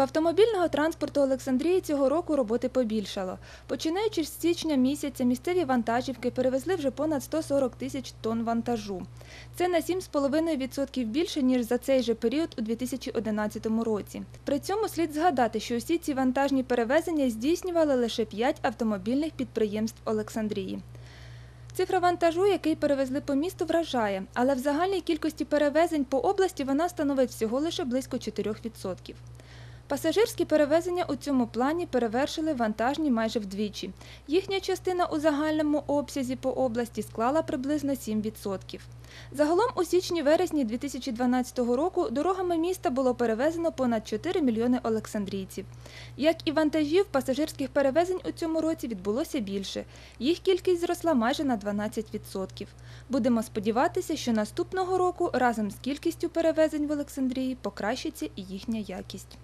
Автомобільного транспорту Олександрії цього року роботи побільшало. Починаючи з січня місяця, місцеві вантажівки перевезли вже понад 140 тисяч тонн вантажу. Це на 7,5% більше, ніж за цей же період у 2011 році. При цьому слід згадати, що усі ці вантажні перевезення здійснювали лише 5 автомобільних підприємств Олександрії. Цифра вантажу, який перевезли по місту, вражає, але в загальній кількості перевезень по області вона становить всього лише близько 4%. Пасажирські перевезення у цьому плані перевершили вантажні майже вдвічі. Їхня частина у загальному обсязі по області склала приблизно 7%. Загалом у січні-вересні 2012 року дорогами міста було перевезено понад 4 мільйони олександрійців. Як і вантажів, пасажирських перевезень у цьому році відбулося більше. Їх кількість зросла майже на 12%. Будемо сподіватися, що наступного року разом з кількістю перевезень в Олександрії покращиться і їхня якість.